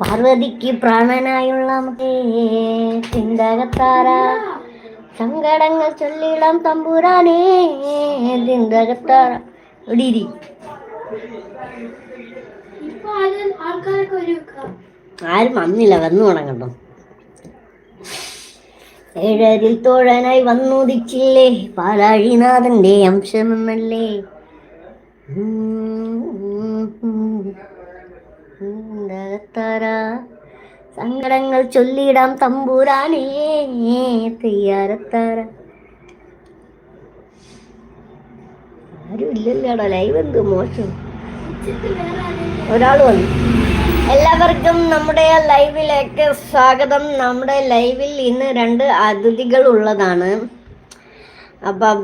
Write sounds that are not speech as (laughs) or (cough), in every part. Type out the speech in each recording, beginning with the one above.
പാർവതിക്ക് പ്രാണനായുള്ള സങ്കടങ്ങൾ ചൊല്ലിടാം തമ്പുരാനേ ചിന്തകത്താറ ഒടിരി ആരും വന്നില്ല വന്നു തുടങ്ങട്ടോ. ഏഴരിൽ തോഴനായി വന്നുദിച്ചില്ലേ പാലാഴിനാഥന്റെ അംശമെന്നല്ലേ? സങ്കടങ്ങൾ ചൊല്ലിടാം തമ്പൂരാനേ തെയ്യാരത്താര ആരും ഇല്ലല്ലോടാ ലൈവ് എന്ത് മോശം? ഒരാൾ വന്നു. എല്ലാവർക്കും നമ്മുടെ ലൈവിലേക്ക് സ്വാഗതം. നമ്മുടെ ലൈവിൽ ഇന്ന് രണ്ട് അതിഥികൾ ഉള്ളതാണ് അപ്പം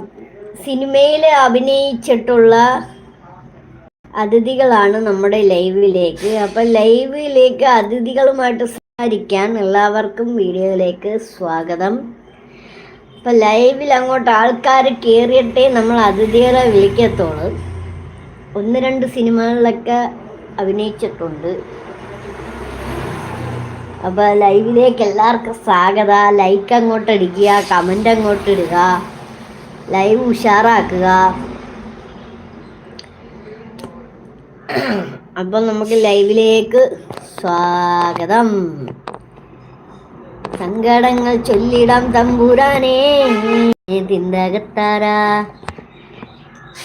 സിനിമയിൽ അഭിനയിച്ചിട്ടുള്ള അതിഥികളാണ് നമ്മുടെ ലൈവിലേക്ക്. അപ്പം ലൈവിലേക്ക് അതിഥികളുമായിട്ട് സംസാരിക്കാൻ എല്ലാവർക്കും വീഡിയോയിലേക്ക് സ്വാഗതം. അപ്പം ലൈവിൽ അങ്ങോട്ട് ആൾക്കാർ കയറിയിട്ടേ നമ്മൾ അതിഥികളെ വിളിക്കത്തുള്ളൂ. ഒന്ന് രണ്ട് സിനിമകളിലൊക്കെ അഭിനയിച്ചിട്ടുണ്ട്. അപ്പോൾ ലൈവിലേക്ക് എല്ലാവർക്കും സ്വാഗത. ലൈക്ക് അങ്ങോട്ട് അടിക്കുക കമന്റ് അങ്ങോട്ട് ഇടുക ലൈവ് ഉഷാറാക്കുക. അപ്പം നമുക്ക് ലൈവിലേക്ക് സ്വാഗതം. സങ്കടങ്ങൾ ചൊല്ലിടാം തമ്പുരാനേ. തിന്തകത്താരാ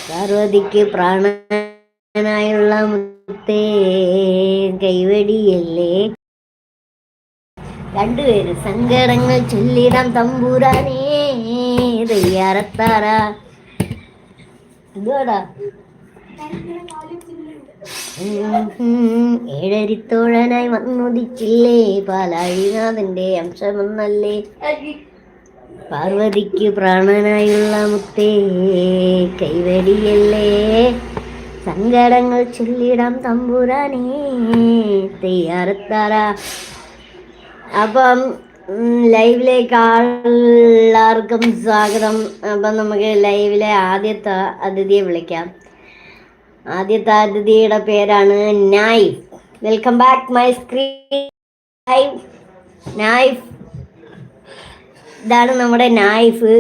പാർവതിക്ക് പ്രാണനായുള്ള മുത്തേ കൈവടിയല്ലേ? രണ്ടുപേര് സങ്കടങ്ങൾ ചൊല്ലിടാം തമ്പൂരാനേ. തയ്യാറത്താറ? എന്തുവാടാ? ഏഴരിത്തോഴനായി വന്നുദിച്ചില്ലേ? പാലാഴിനാഥന്റെ അംശമെന്നല്ലേ? പാർവതിക്ക് പ്രാണനായുള്ള മുത്തേ കൈവടിയല്ലേ സങ്കടങ്ങൾ ചൊല്ലിടാം തമ്പുരാനേ തയ്യാറത്താറ. അപ്പം ലൈവിലേക്ക് എല്ലാവർക്കും സ്വാഗതം. അപ്പം നമുക്ക് ലൈവിലെ ആദ്യത്തെ അതിഥിയെ വിളിക്കാം. ആദ്യത്തെ അതിഥിയുടെ പേരാണ് Naif welcome back my screen Naif Naif ഇതാണ് നമ്മുടെ നൈഫ്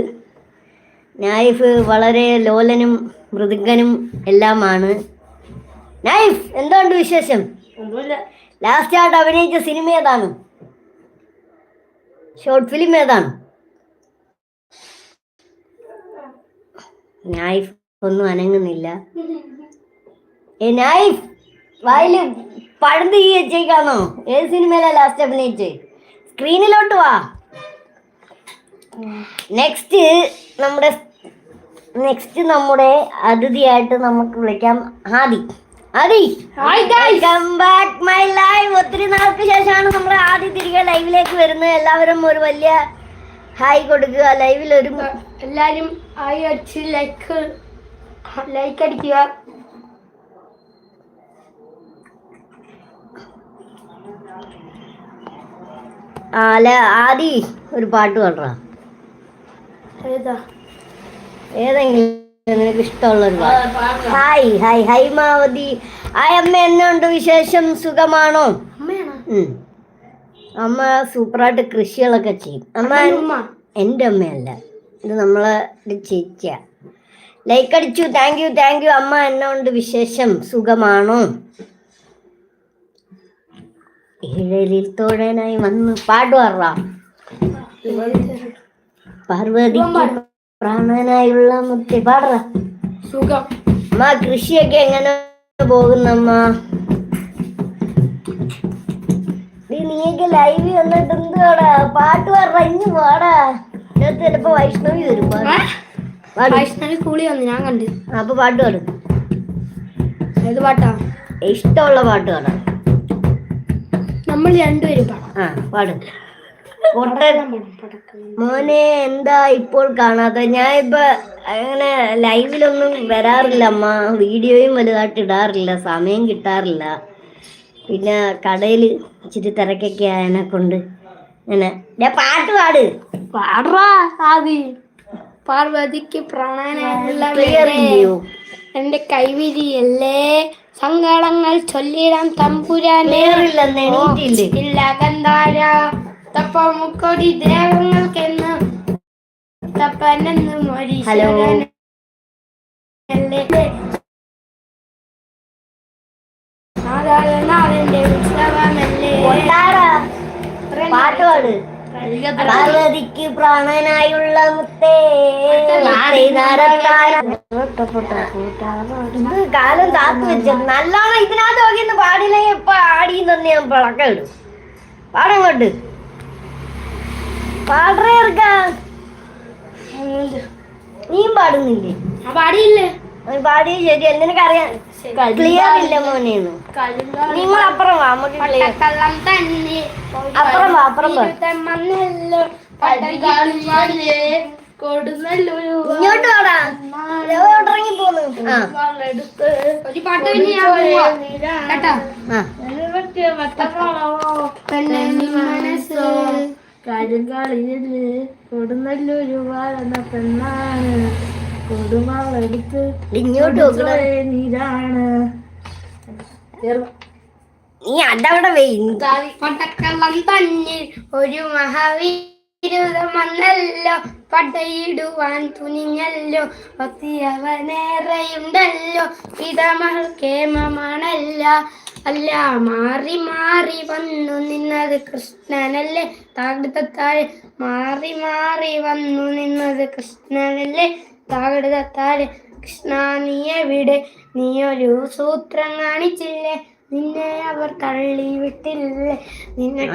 നൈഫ് വളരെ ലോലനും മൃദുങ്കനും എല്ലാമാണ്. നൈഫ് എന്തുകൊണ്ട് വിശേഷം? ലാസ്റ്റ് ആയിട്ട് അഭിനയിച്ച സിനിമ ഏതാണ്? ഷോർട്ട് ഫിലിം ഏതാണ്? നൈഫ് ഒന്നും അനങ്ങുന്നില്ല. വായിൽ വെച്ചേക്കാണോ ഏത് സിനിമയിലാ ലാസ്റ്റ് അഭിനയിച്ച്? സ്ക്രീനിലോട്ട് വാ. നെക്സ്റ്റ് നമ്മുടെ നെക്സ്റ്റ് നമ്മുടെ അതിഥിയായിട്ട് നമുക്ക് വിളിക്കാം Aadi. Aadi come back my live ഒത്തിരി നാൾക്ക് ശേഷമാണ് നമ്മുടെ ആദി തിരികെ ലൈവിലേക്ക് വരുന്നത്. എല്ലാവരും ഒരു വലിയ ഹായ് കൊടുക്കുക. ലൈവിൽ ഒരു എല്ലാവരും ഹായ് അടിച്ച് ലൈക്ക് ലൈക്ക് അടിക്കുക. അല്ല ആദി ഒരു പാട്ട് പാടാ ഏതാ? ഏതെങ്കിലും നിനക്ക് ഇഷ്ടമുള്ള ഒരു പാട്ട് ഹായ് ഹായ് ഹൈമാവതി ഹായ് അമ്മ എന്നുണ്ട് വിശേഷം സുഖമാണോ? അമ്മ സൂപ്പറായിട്ട് കൃഷികളൊക്കെ ചെയ്യും. അമ്മ എന്റെ അമ്മയല്ല. ഇത് നമ്മളെ ചേച്ചിയ. ലൈക്ക് അടിച്ചു. Thank you thank you. അമ്മ എന്നുണ്ട് വിശേഷം സുഖമാണോ? ഏഴലിൽ തോഴനായി വന്ന് പാടുവാറാ പാർവതി പ്രാണനായുള്ള മുത്തി പാടറ സുഖം. അമ്മ കൃഷിയൊക്കെ എങ്ങനെ പോകുന്നമ്മ? നീയൊക്കെ ലൈവ് വന്നിട്ട് എന്തുവാടാ പാട്ട് പാടാ ഇഞ്ഞു പാടാ. ഇതിനകത്ത് ചിലപ്പോ വൈഷ്ണവി വരും വൈഷ്ണവി കൂളി വന്നു ഞാൻ കണ്ടു. അപ്പൊ പാട്ട് പാടും. ഏത് പാട്ടാ? ഇഷ്ടമുള്ള പാട്ട് പാടാം. നമ്മൾ രണ്ടുപേരും പാടാം. മോനെ എന്താ ഇപ്പോൾ കാണാത്ത ഞാൻ ഇപ്പൊ അങ്ങനെ ലൈവിലൊന്നും വരാറില്ല അമ്മ. വീഡിയോയും വലുതായിട്ട് ഇടാറില്ല സമയം കിട്ടാറില്ല. പിന്നെ കടയിൽ ഇച്ചിരി തിരക്കൊക്കെ ആയതിനെ കൊണ്ട് അങ്ങനെ ഞാൻ പാട്ട് പാട്. പാടാ ആദി. പാർവതിക്ക് പ്രാണനായുള്ള ക്ലിയർ ഇല്ലയോ? എന്റെ കൈവിരിയല്ലേ? സങ്കടങ്ങൾ ചൊല്ലിടാം തമ്പുരാൻ ഇല്ല കന്താര തപ്പമുക്കൊടി ദേവങ്ങൾക്കെന്ന് തപ്പനെന്നും ഹലോ. നാഥന്റെ ഉത്സവമല്ലേ? കൊണ്ടാടാ പാട്ട് പാട്. പാർവതിക്ക് പ്രാണനായുള്ള മുത്തേ. കാലം താത്തു വെച്ചു നല്ലോണം ഇതിനകത്ത് നോക്കിന്ന് പാടില്ലെങ്കിൽ ഇപ്പൊ ആടി തന്നെ ഞാൻ പിളക്കം ഇടും. പാടങ്ങോട്ട്. പാടറേ നീ പാടുന്നില്ലേ? പാടിയില്ലേ? നീ പാടി ശരി. നിനക്കറിയാം ക്ലിയർ ഇല്ല മോനേന്ന് നിങ്ങൾ അപ്പുറം വാ നമുക്ക് ക്ലിയർ തന്നെ. അപ്പുറം വാ അപ്പുറം ഇങ്ങോട്ട് വാടാ. ഇറങ്ങി പോന്നു. ഒരു പാട്ട് മനസ്സ്? കൊടുന്നല്ലൊരു പെണ്ണാണ്. കൊടുമാളെടുത്ത് ഇങ്ങോട്ട് നീരാണ്. നീ അതവിടെ വെയിൻ പട്ടക്കള്ളം തന്നിൽ ഒരു മഹാവീരുതമന്നല്ലോ പടയിടുവാൻ തുനിഞ്ഞല്ലോ. ഒത്തിയവനേറെയുണ്ടല്ലോ പിതമൾ കേമമാണല്ല. അല്ല മാറി മാറി വന്നു നിന്നത് കൃഷ്ണനല്ലേ. താകൃതത്താൽ മാറി മാറി വന്നു നിന്നത് കൃഷ്ണനല്ലേ. താകൃതത്താൽ കൃഷ്ണ നീ എവിടെ നീ ഒരു സൂത്രം കാണിച്ചില്ലേ? നിന്നെ അവർ തള്ളി വിട്ടില്ലേ നിന്നെ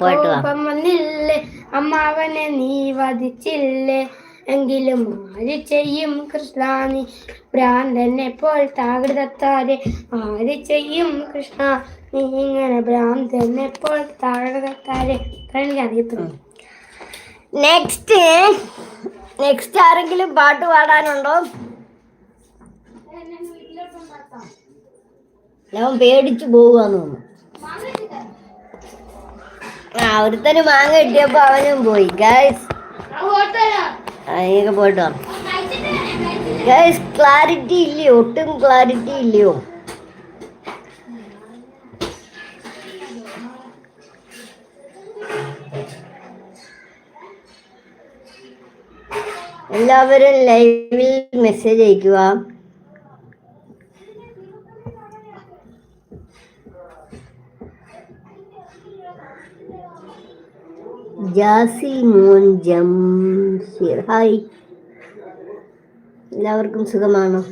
കോപം വന്നില്ലേ? അമ്മാവനെ നീ വധിച്ചില്ലേ? എങ്കിലും ആര് ചെയ്യും കൃഷ്ണാനി ഭ്രാന്തനെ പോൽ താകൃതത്താരെ ആര് ചെയ്യും കൃഷ്ണ നീ ഇങ്ങനെ ഭ്രാന്തനെ പോൽ താകൃതത്താരെ അറിയപ്പെടുന്നു നെക്സ്റ്റ് നെക്സ്റ്റ് ആരെങ്കിലും പാട്ട് പാടാനുണ്ടോ? ഞാൻ പേടിച്ചു പോവാന്ന് തോന്നുന്നു. ആ ഒരുത്തന് മാങ്ങ കിട്ടിയപ്പോ അവനും പോയി. ഗൈസ് അതിനൊക്കെ പോയിട്ട് ഗൈസ് ക്ലാരിറ്റി ഇല്ലയോ? ഒട്ടും ക്ലാരിറ്റി ഇല്ലയോ? എല്ലാവരും ലൈവിൽ മെസ്സേജ് അയക്കുക. ജാസി മോൻ ജംഷീർ. ഹായ് എല്ലാവർക്കും സുഖമാണോ?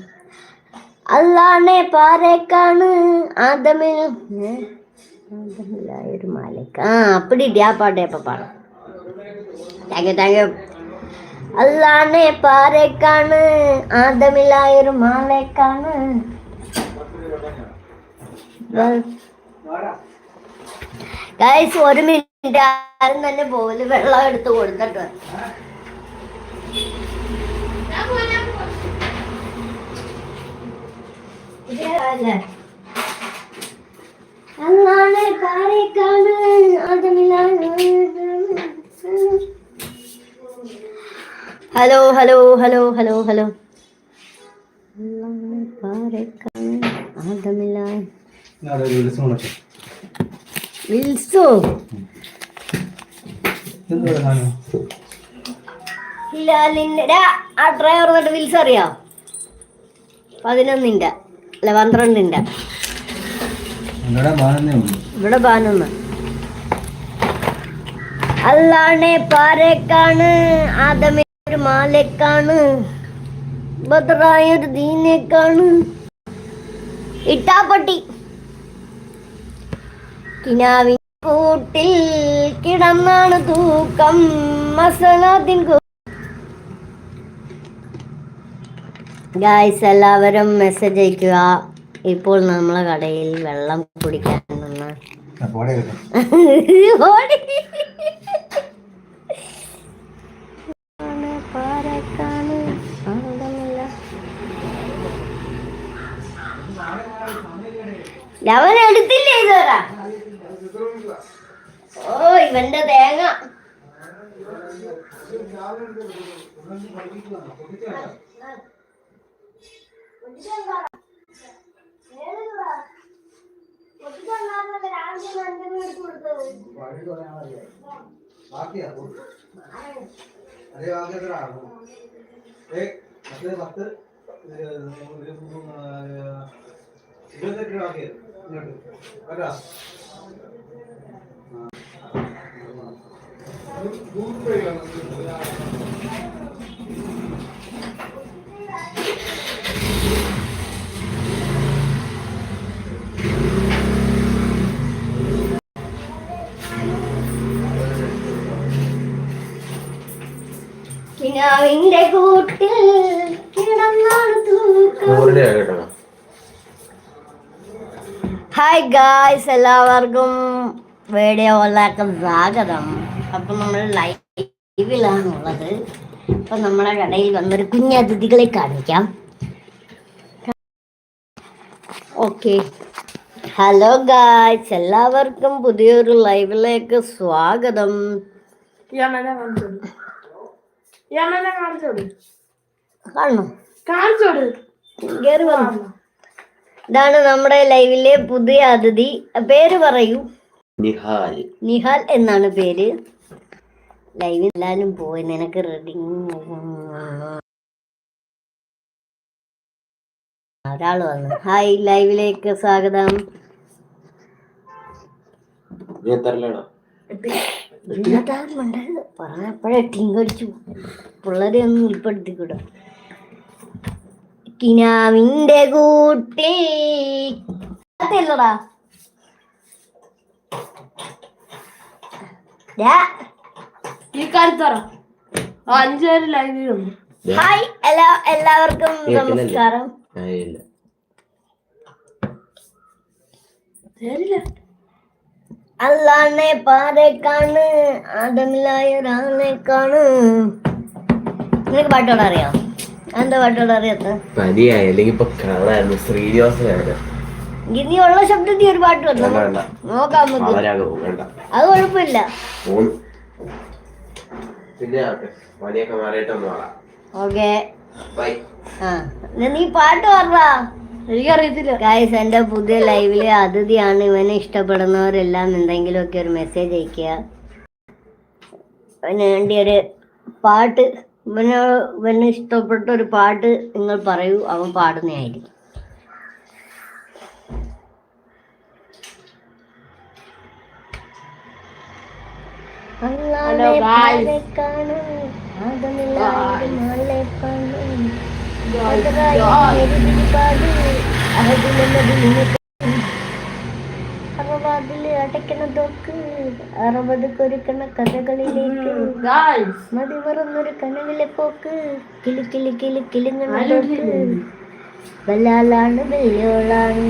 അല്ലാണെ പാരേക്കാണ് ആദമിൽ ഏ? ആദമിലായൊരു മാലക്ക് ആ അപ്പടി ആ പാട്ട് എപ്പ പാടാം. താങ്ക് യു താങ്ക് യു അല്ലാണെ പാരേക്കാണ് ആദമിലായൊരു മാലേക്കാണ് ഗൈസ് ഒരു മിനിറ്റ് ആരും തന്നെ പോലെ വെള്ളം എടുത്ത് കൊടുത്തിട്ട്? അല്ലാണെ പാരേക്കാണ് ആദമിലായൊരു hello hello hello hello hello. വിൽസോ ഹിലാലിന്റെ ഡാ, ആ ഡ്രൈവർ എന്നിട്ട് വിൽസ് അറിയോ പതിനൊന്നിന്റെ അല്ല പന്ത്രണ്ടിന്റെ. ഇവിടെ പതിനൊന്ന് അല്ലാണെ പാരേക്കാണ് ആദമൊരു മാലേക്കാണ് ബദറായൊരു ദീനേക്കാണ് ഇട്ടാപ്പട്ടി. കിനാവിൻ കൂട്ടിൽ കിടന്നാണ് തൂക്കം. മസലാത്തിൻ ഗായ്സ് എല്ലാവരും മെസ്സേജ് അയക്കുക. ഇപ്പോൾ നമ്മളെ കടയിൽ വെള്ളം കുടിക്കാൻ നിന്ന് (laughs) ഓടി. ആണ് പാരക്കാണ് ആളുകളില്ല. ലവൻ എടുത്തില്ലേ ഇതുവരാ? ഓ ഇവന്റെ തേങ്ങ. ബാക്കിയാ അതേ ബാക്കി എത്ര ആകും ഏ മറ്റേ പത്ത് ഗൂഗിൾ കൂട്ടിൽ കിടന്നാണ് തൂക്കം. ഹായ് ഗായ്സ് എല്ലാവർക്കും വീഡിയോ എല്ലാവർക്കും സ്വാഗതം. അപ്പം നമ്മൾ ലൈവിലാണുള്ളത്. അപ്പം നമ്മുടെ കടയിൽ വന്നൊരു കുഞ്ഞതിഥികളെ കാണിക്കാം. ഓക്കെ ഹലോ ഗായ്സ് എല്ലാവർക്കും പുതിയൊരു ലൈവിലേക്ക് സ്വാഗതം. കാണണോ കാണിച്ചോട് കയറി വന്നു. ഇതാണ് നമ്മുടെ ലൈവിലെ പുതിയ അതിഥി. പേര് പറയൂ. നിഹാൽ. നിഹാൽ എന്നാണ് പേര്. ലൈവിൽ എല്ലാവരും പോയി. നിനക്ക് റെഡി ഒരാൾ വന്നു. ഹായ് ലൈവിലേക്ക് സ്വാഗതം. പറഞ്ഞപ്പോഴേ ടിങ്കടിച്ചു? പിള്ളേരെ ഒന്നും ഉൾപ്പെടുത്തിക്കൂടാ. കിനാവിന്റെ കൂട്ടി. അതല്ലടാ ഹായ് എല്ലാ എല്ലാവർക്കും നമസ്കാരം. അല്ലാണെ ശരിയില്ല അല്ലാനെ പാരെ കാണ് ആദമിലായ ഒരാളെ കാണ്. നിനക്ക് പാട്ടോട് അറിയാം? എന്താ പാട്ടോട് അറിയാത്ത പനിയായി അല്ലെങ്കിൽ ഇപ്പൊ കാണായിരുന്നു ശബ്ദത്തിൽ ഒരു പാട്ട് വന്നു? വേണ്ട. നോക്കാം നമുക്ക്. അവരാകും വേണ്ട. അത് കുഴപ്പമില്ല. മൂന്ന് പിന്നെ ആട്ടെ പനിയൊക്കെ മാറിയിട്ട് ഒന്ന് വാടാ ഓക്കെ. ബൈ. ആ എന്നാ നീ പാട്ട് പറഞ്ഞാ എനിക്കറിയത്തില്ല. ഗായ്സ് എന്റെ പുതിയ ലൈവിലെ അതിഥിയാണ്. ഇവനെ ഇഷ്ടപ്പെടുന്നവരെല്ലാം എന്തെങ്കിലുമൊക്കെ ഒരു മെസ്സേജ് അയക്കുക അവന് വേണ്ടി ഒരു പാട്ട് ഇവന് ഇവന് ഇഷ്ടപ്പെട്ട ഒരു പാട്ട് നിങ്ങൾ പറയൂ അവൻ പാടുന്നതായിരിക്കും. Hello, guys. അറുപതിൽ അടയ്ക്കണ തോക്ക് അറുപത് കൊരുക്കണ കഥകളിലേക്ക്. മതി മറന്നൊരു കനവിലെ പോക്ക്. കിളി കിളി കിളി കിളിങ്ങണ തോക്ക് ബലാലാണ് വെല്ലോളാണ്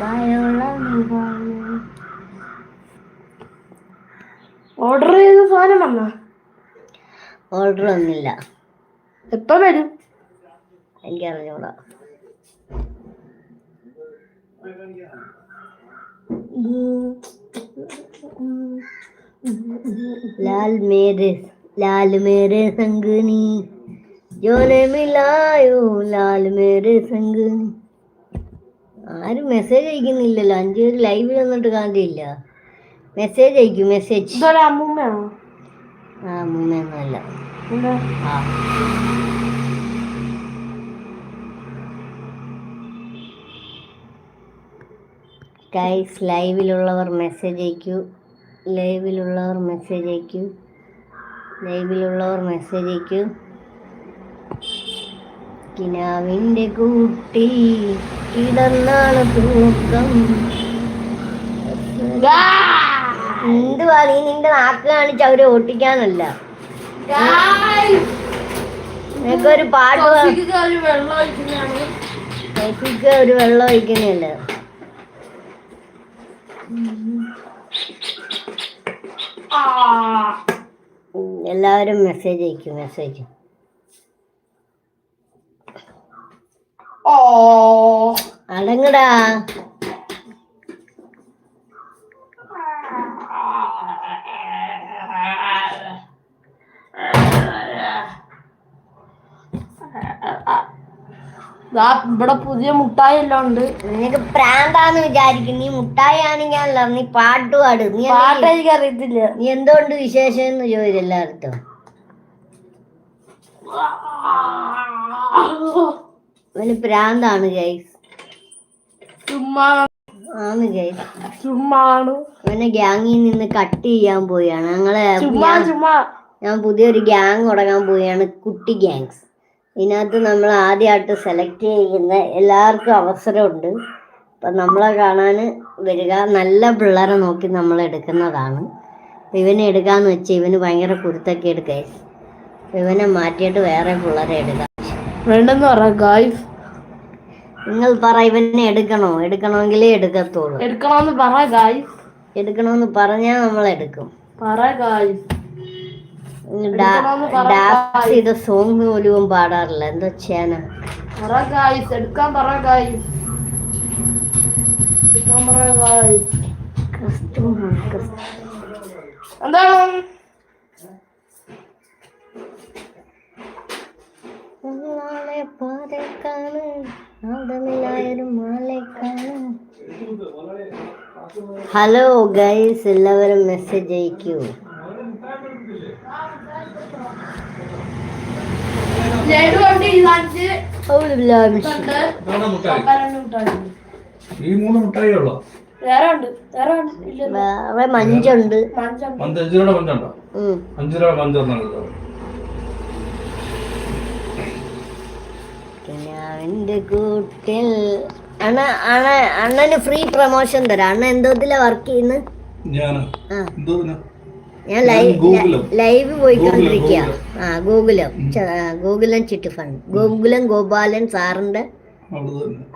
മായോളാണ് ഓർഡർ ചെയ്ത സാധനം വന്നാ? ഓർഡർ ഒന്നില്ല എപ്പോ വരും? എനിക്കറിഞ്ഞൂടാ. लाल मेरे लाल मेरे संगनी जो ने मिलायो ലാൽ മേരെ സംഗനി ആരും മെസ്സേജ് അയക്കുന്നില്ലല്ലോ അഞ്ചു പേര് ലൈവിൽ വന്നിട്ട് കാണില്ല മെസ്സേജ് അയക്കും മെസ്സേജ് ഇതൊരു അമ്മൂമ്മയാണോ ആ മൂന്നൊന്നുമല്ല എന്താ ആ ഗൈസ് ലൈവിലുള്ളവർ മെസ്സേജ് അയക്കൂ. ലൈവിലുള്ളവർ മെസ്സേജ് അയക്കൂ. ലൈവിലുള്ളവർ മെസ്സേജ് അയക്കൂ. കിനാവിന്റെ കൂട്ടി കിടന്നാണ് തൂക്കം. എന്തുവാ നീ നിന്റെ നാക്ക് കാണിച്ച് അവരെ ഓട്ടിക്കാനല്ല? നിനക്കൊരു പാട്ട് ഒരു വെള്ളം ഒരു ഒഴിക്കുന്നല്ലേ. എല്ലാവരും മെസ്സേജ് അയക്കും മെസ്സേജ് ഓ. അടങ്ങടാ. ഇവിടെ പുതിയ മുട്ടായി എല്ലാം ഉണ്ട്. നിനക്ക് പ്രാന്താന്ന് വിചാരിക്കും നീ മുട്ടായി ആണെങ്കിലല്ല നീ പാട്ട് പാട്. നീ പാട്ട് എനിക്ക് അറിയത്തില്ല. നീ എന്തുകൊണ്ട് വിശേഷം എന്ന് ചോദിച്ചു എല്ലായിടത്തും അവന് പ്രാന്താണ് ഗൈസ്. ചുമ്മാ ആണ് ഗൈസ്. ചുമ്മാണ്. അവനെ ഗ്യാങ്ങിൽ നിന്ന് കട്ട് ചെയ്യാൻ പോയാണ് ഞങ്ങളെ ചുമ്മാ ചുമ്മാ. ഞാൻ പുതിയൊരു ഗ്യാങ് തുടങ്ങാൻ പോവുകയാണ് കുട്ടി ഗ്യാങ്സ്. ഇതിനകത്ത് നമ്മൾ ആദ്യമായിട്ട് സെലക്ട് ചെയ്യുന്ന എല്ലാവർക്കും അവസരമുണ്ട്. അപ്പം നമ്മളെ കാണാൻ വരിക നല്ല പിള്ളേരെ നോക്കി നമ്മൾ എടുക്കുന്നതാണ്. അപ്പം ഇവനെ എടുക്കാന്ന് വെച്ചാൽ ഇവന് ഭയങ്കര കുരുത്തൊക്കെ എടുക്കുക ഇവനെ മാറ്റിയിട്ട് വേറെ പിള്ളേരെ എടുക്കാം. വേണ്ടെന്ന് പറ ഗായ്സ് നിങ്ങൾ പറ ഇവനെ എടുക്കണോ? എടുക്കണമെങ്കിലേ എടുക്കത്തുള്ളൂ. എടുക്കണമെന്ന് പറ ഗായ്സ് എടുക്കണമെന്ന് പറഞ്ഞാൽ നമ്മൾ എടുക്കും. പറ ഗായ്സ് എടുക്കണമെന്ന് പറ. ഡാൻസ് ചെയ്ത സോങ് പോലും പാടാറില്ല. എന്താ ചെയ്യാനാ? എടുക്കാൻ പറ ഗായ്സ് എന്താണ്? പാതക്കാണ് മാലക്കാണ് ഹലോ ഗൈസ് എല്ലാവരും മെസ്സേജ് അയക്കൂ ലഡു ഉണ്ട് ഈ കാണിച്ച് ഉണ്ട് ഇതാണ് മുട്ടായി പപ്പരണ്ട് മുട്ടായി ഉണ്ട്. ഈ മൂന്ന് മുട്ടായി ഉള്ളോ? വേറെ മഞ്ചുണ്ട് അഞ്ചു രൂപയുടെ. അഞ്ചു രൂപ കൂട്ടിൽ. അണ അണ അണ്ണന് ഫ്രീ പ്രൊമോഷൻ തരാം. അണ്ണ എന്തോ വർക്ക് ചെയ്യുന്നത് ഞാൻ ലൈവ് ലൈവ് പോയിക്കൊണ്ടിരിക്കുക ആ ഗൂഗിളും. ഗൂഗിളും ചിറ്റ് ഫണ്ട് ഗോകുലം ഗോപാലൻ സാറിന്റെ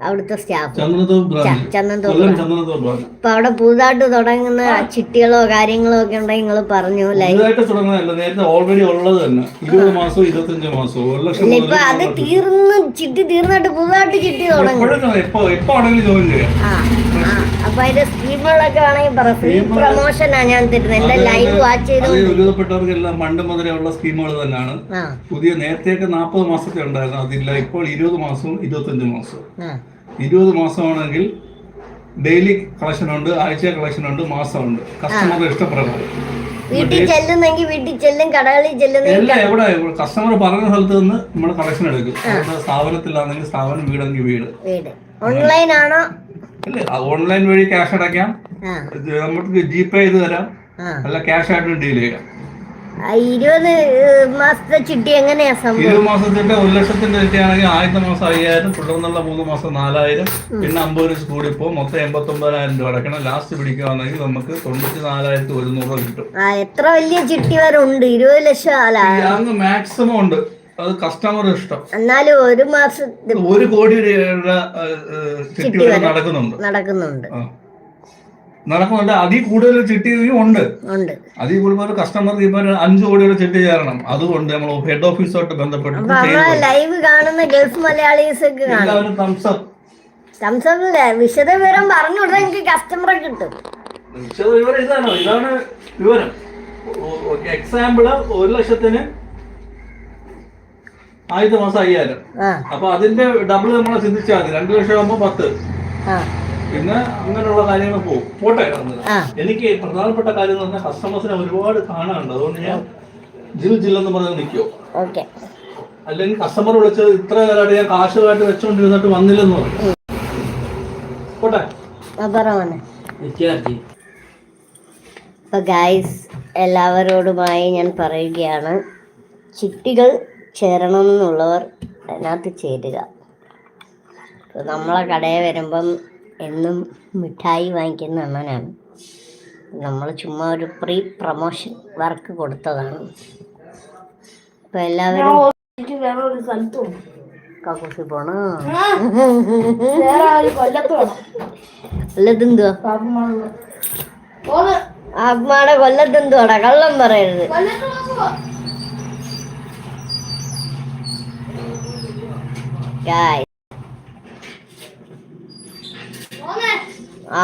അവിടുത്തെ സ്റ്റാഫ്. ചന്ദനത്തോപ്പ് ബ്രാഞ്ച് അവിടെ പുതുതായിട്ട് തുടങ്ങുന്ന ചിട്ടികളോ കാര്യങ്ങളോ ഒക്കെ ഉണ്ടെങ്കിൽ നിങ്ങൾ പറഞ്ഞു ഓൾറെഡി ഉള്ളത് തന്നെ. ഇരുപത് ഇരുപത്തഞ്ച് ഇപ്പൊ അത് തീർന്ന് ചിട്ടി തീർന്നിട്ട് പുതുതായിട്ട് ചിട്ടി തുടങ്ങും. അപ്പൊ അതിന്റെ സ്കീമുകളൊക്കെ ആണെങ്കിൽ പറ. ഫ്രീ പ്രൊമോഷനാ ഞാൻ തരുന്നത്. എന്റെ ലൈവ് വാച്ച് ഒരുവിധപ്പെട്ടവർക്കെല്ലാം പണ്ട് മുതലേ ഉള്ള സ്കീമുകൾ തന്നെയാണ്. പുതിയ നേരത്തെയൊക്കെ നാൽപ്പത് മാസത്തെ ഉണ്ടായിരുന്നു. അതില്ല ഇപ്പോൾ ഇരുപത് മാസവും ഇരുപത്തഞ്ച് മാസവും. ആ. ഇരുപത് മാസമാണെങ്കിൽ ഡെയിലി കളക്ഷൻ ഉണ്ട് ആഴ്ച കളക്ഷൻ ഉണ്ട് മാസമുണ്ട്. കസ്റ്റമറുടെ ഇഷ്ടപ്രകാരം വീട്ടിൽ ചെല്ലുന്നെങ്കിൽ വീട്ടിൽ ചെല്ലും കടകളിൽ ചെല്ലുന്നെങ്കിൽ എല്ലാം എവിടെ? കസ്റ്റമർ പറഞ്ഞ സ്ഥലത്ത് നിന്ന് നമ്മൾ കളക്ഷൻ എടുക്കും. സ്ഥാപനത്തിലാണെങ്കിൽ സ്ഥാപനം വീടെങ്കിൽ വീട്. ഓൺലൈൻ ആണോ? അല്ലേ ഓൺലൈൻ വഴി ക്യാഷ് അടയ്ക്കാം. നമുക്ക് ജി പേ ചെയ്ത് തരാം. അല്ല ക്യാഷ് ആയിട്ട് ഡീൽ ചെയ്യാം. ഇരുപത് മാസത്തെ ചിട്ടി എങ്ങനെയാ സംഭവം? ഇരുപത് മാസത്തിന്റെ ഒരു ലക്ഷത്തിന്റെ തെറ്റിയാണെങ്കിൽ ആദ്യത്തെ മാസം അയ്യായിരം തുടർന്നുള്ള മൂന്ന് മാസം നാലായിരം പിന്നെ അമ്പത് ലക്ഷം കൂടി ഇപ്പോ മൊത്തം എൺപത്തി ഒമ്പതിനായിരം രൂപ അടക്കണം. ലാസ്റ്റ് പിടിക്കുകയാണെങ്കിൽ നമുക്ക് തൊണ്ണൂറ്റി നാലായിരത്തി ഒരുന്നൂറ് കിട്ടും. ആ എത്ര വലിയ ചിട്ടി വരെ ഉണ്ട്? ഇരുപത് ലക്ഷം അങ്ങ് മാക്സിമം ഉണ്ട്. അത് കസ്റ്റമർ ഇഷ്ടം. എന്നാലും ഒരു മാസം ഒരു കോടി രൂപയുടെ നടക്കുന്നുണ്ട്. നടക്കുന്നുണ്ട്. നടക്കുന്നുണ്ട്. അതിൽ കൂടുതൽ ചിട്ടി ഉണ്ട്. അതിൽ കൂടുതൽ കസ്റ്റമർക്ക് ഇപ്പൊ അഞ്ചു കോടി കോടിയുടെ ചിട്ടി ചേരണം. അതുകൊണ്ട് നമ്മൾ ഹെഡ് ഓഫീസുമായിട്ട് ബന്ധപ്പെട്ട് ലൈവ് കാണുന്ന ഗൾഫ് മലയാളീസ് എല്ലാവരും thumbs up. സംസാരില്ല വിശദ വിവരം പറഞ്ഞു കൊടുത്താൽ എനിക്ക് കസ്റ്റമറെ കിട്ടും. വിശദവിവരം ഇതാണ്. ഇതാണോ വിവരം. എക്സാമ്പിൾ ഒരു ലക്ഷത്തിന് ആദ്യത്തെ മാസം അയ്യായിരം. അപ്പൊ അതിന്റെ ഡബിൾ നമ്മളെ ചിന്തിച്ചാൽ മതി. രണ്ടു ലക്ഷം ആകുമ്പോ പത്ത്. പിന്നെ അങ്ങനെയുള്ള കാര്യങ്ങൾ പോകും പോട്ടെ എനിക്ക് പ്രധാനപ്പെട്ട കാര്യം എന്ന് പറഞ്ഞാൽ കസ്റ്റമേഴ്സിനെ ഒരുപാട് കാണാനുണ്ട്. അതുകൊണ്ട് ഞാൻ ജിൽ ജില്ലെന്ന് പറഞ്ഞ് നിൽക്കുമോ ഓക്കെ. അല്ലെങ്കിൽ കസ്റ്റമർ വിളിച്ചത് ഇത്ര കാലമായിട്ട് ഞാൻ കാശുമായിട്ട് വെച്ചോണ്ടിരുന്നിട്ട് വന്നില്ലെന്ന് പറഞ്ഞു പോട്ടെ. അപ്പോൾ അപ്പൊ ഗായ്സ് എല്ലാവരോടുമായി ഞാൻ പറയുകയാണ് ചിട്ടികൾ ചേരണമെന്നുള്ളവർ അതിനകത്ത് ചേരുക. നമ്മളെ കടയിൽ വരുമ്പം എന്നും മിഠായി വാങ്ങിക്കുന്ന അണ്ണനാണ്. നമ്മൾ ചുമ്മാ ഒരു പ്രീ പ്രൊമോഷൻ വർക്ക് കൊടുത്തതാണ്. ഇപ്പൊ എല്ലാവരും സ്ഥലത്ത് പോകണം പോണോ? കൊല്ലത്തെന്തുവാ? ആത്മാടെ കൊല്ലത്തെന്തുവാടാ? കള്ളം പറയരുത്. ഗായ് പോന്നേ ആ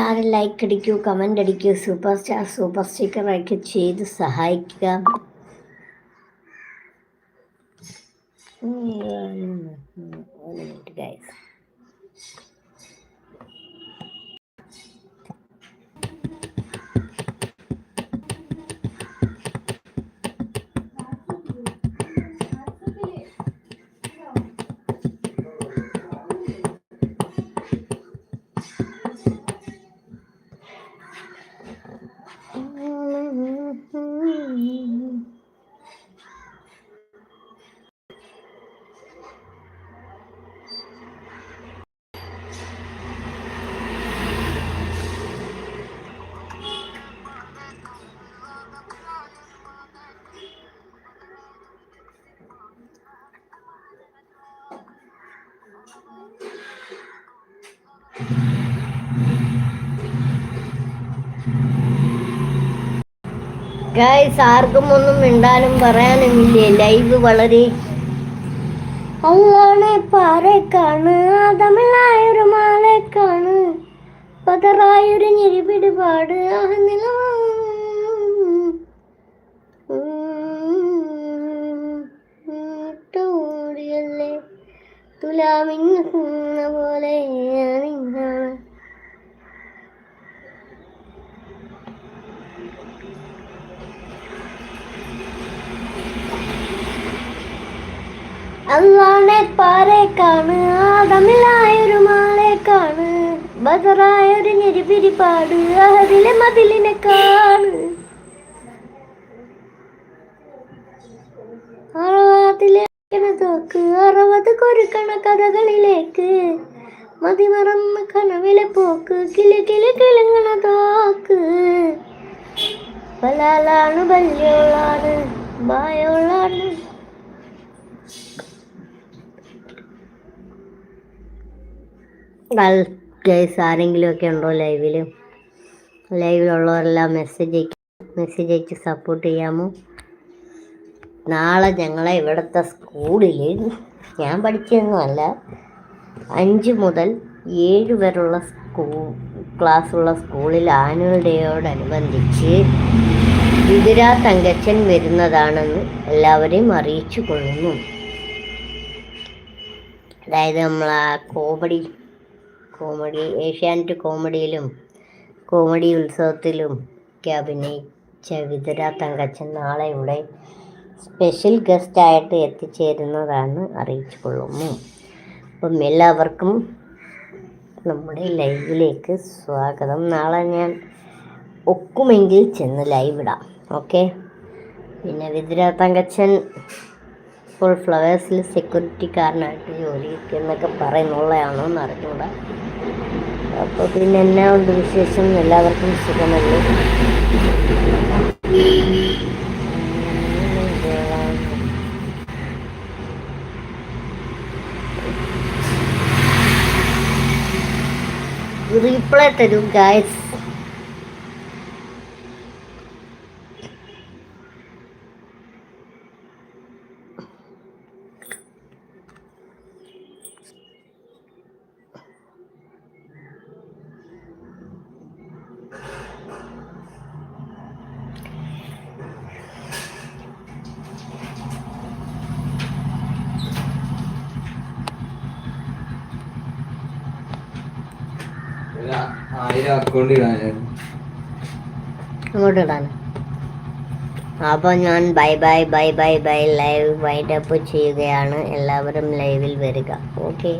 എല്ലാവരും ലൈക്ക് അടിക്കൂ കമന്റ് അടിക്കൂ സൂപ്പർ സ്റ്റാർ സൂപ്പർ സ്റ്റിക്കർ ഒക്കെ ചെയ്ത് സഹായിക്കുക. ഗൈസ് ആർക്കും ഒന്നും മിണ്ടാനും പറയാനും ഇല്ലേ ലൈവ് വളരെ അള്ളാണെ പാറക്കാണ് തമിഴായൊരു മാലേക്കാണ് പതറായൊരു ഞെരിപിടിപാട് നില തുലാമിന്ന പോലെ ഞാനിന്നാണ് അള്ളാണെ പാറേക്കാണ് ആ തമിഴായൊരു മാളേക്കാണ് ബദറായൊരു ഞെരിപിരിപ്പാട് അതിലെ മതിലിനെ കാണ്. തോക്ക് അറുപത് കൊരുക്കണ കഥകളിലേക്ക് മതിമറന്ന് കനവിലെ പോക്ക് കിളി കിളി കിളങ്ങണ തോക്ക്. ബലാലാണ് ബല്യോളാണ് ബായോളാണ്. ഗൈസ് ആരെങ്കിലും ഒക്കെ ഉണ്ടോ ലൈവിൽ ലൈവിലുള്ളവരെല്ലാം മെസ്സേജ് അയക്കും മെസ്സേജ് അയച്ച് സപ്പോർട്ട് ചെയ്യാമോ? നാളെ ഞങ്ങളെ ഇവിടുത്തെ സ്കൂളിൽ ഞാൻ പഠിച്ചതൊന്നുമല്ല അഞ്ച് മുതൽ ഏഴ് വരെയുള്ള സ്കൂ ക്ലാസ്സുള്ള സ്കൂളിൽ ആനുവൽ ഡേയോടനുബന്ധിച്ച് വിതുര തങ്കച്ചൻ വരുന്നതാണെന്ന് എല്ലാവരെയും അറിയിച്ചു കൊള്ളുന്നു. അതായത് നമ്മൾ ആ കോമഡി കോമഡി ഏഷ്യാനെറ്റ് കോമഡിയിലും കോമഡി ഉത്സവത്തിലും ഒക്കെ അഭിനയിച്ച വിതുര തങ്കച്ചൻ നാളെ ഇവിടെ സ്പെഷ്യൽ ഗസ്റ്റായിട്ട് എത്തിച്ചേരുന്നതാണ് അറിയിച്ചു കൊള്ളുന്നു അപ്പം എല്ലാവർക്കും നമ്മുടെ ലൈവിലേക്ക് സ്വാഗതം. നാളെ ഞാൻ ഒക്കുമെങ്കിൽ ചെന്ന് ലൈവ് ഇടാം ഓക്കെ? പിന്നെ വിതുര തങ്കച്ചൻ ഇപ്പോൾ ഫ്ലവേഴ്സിൽ സെക്യൂരിറ്റിക്കാരനായിട്ട് ജോലി എന്നൊക്കെ പറയുന്നുള്ളതാണോ എന്ന് അറിഞ്ഞൂടാ അപ്പോൾ പിന്നെ എന്നാ ഉണ്ട് വിശേഷം? എല്ലാവർക്കും സുഖമല്ലേ? റീപ്ലൈ തരും ഗായ്സ് അക്കൗണ്ട് ഇടാനായിരുന്നു അങ്ങോട്ട് ഇടാൻ അപ്പോൾ ഞാൻ bye bye bye bye bye live wind up ചെയ്യുകയാണ്. എല്ലാവരും ലൈവിൽ വരിക. ഓക്കെ.